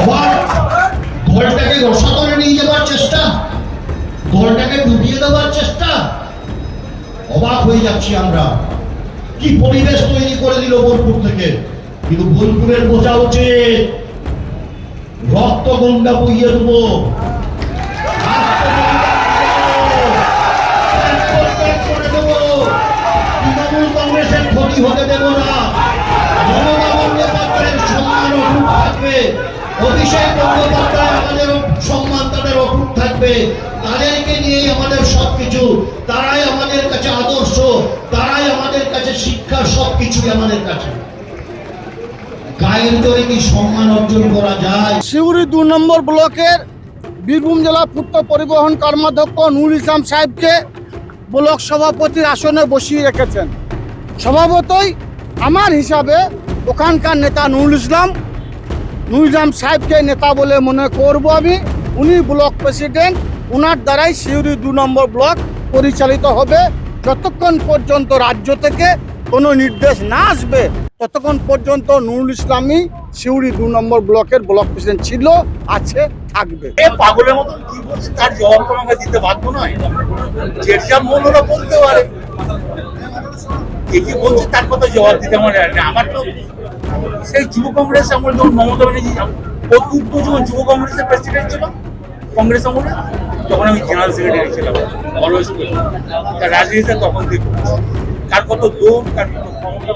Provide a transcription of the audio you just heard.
অবাক দলটাকে রসাতলে নিয়ে যাওয়ার চেষ্টা, দলটাকে ডুবিয়ে দেওয়ার চেষ্টা। অবাক হয়ে যাচ্ছি আমরা। কি পরিবেশ তৈরি করে দিল বোলপুর থেকে? কিন্তু বোলপুরের বোঝা উচিত। রক্ত গঙ্গা বইয়ে দেবো। কংগ্রেসের ক্ষতি হতে দেব না। মমতা বন্দ্যোপাধ্যায়ের বন্দ্যোপাধ্যায় আমাদের সম্মান তাদের অটুট থাকবে। তাদেরকে নিয়েই আমাদের সবকিছু। তারাই আমাদের কাছে আদর্শ। তারাই আমাদের কাছে শিক্ষার সবকিছুই আমাদের কাছে। সিউড়ি দু নম্বর ব্লকের বীরভূম জেলা পূর্ত পরিবহন কর্মাধ্যক্ষ নুর ইসলাম সাহেবকে ব্লক সভাপতির আসনে বসিয়ে রেখেছেন। স্বভাবতই আমার হিসাবে ওখানকার নেতা নুরুল ইসলাম ইসলাম সাহেবকে নেতা বলে মনে করব আমি। উনি ব্লক প্রেসিডেন্ট ওনার দ্বারাই সিউড়ি দু নম্বর ব্লক পরিচালিত হবে। যতক্ষণ পর্যন্ত রাজ্য থেকে কোনো নির্দেশ না আসবে, ততক্ষণ পর্যন্ত নুরুল ইসলামই সিউড়ি দু নম্বর ব্লকের ব্লক প্রেসিডেন্ট ছিল, আছে, থাকবে। তার জবাব দিতে বাধ্য নয়। বলতে পারে। কি বলছে, তার কথা জবাব দিতে আমার আমার তো সেই যুব কংগ্রেস আমল যখন মমতা ব্যানার্জি অত্যুত্ত যখন যুব কংগ্রেসের প্রেসিডেন্ট ছিল, কংগ্রেস আমলে, তখন আমি জেনারেল সেক্রেটারি ছিলাম অলওয়েজ তার রাজনীতিতে তখন করেছি। কার কত দম কার কত ক্ষমতা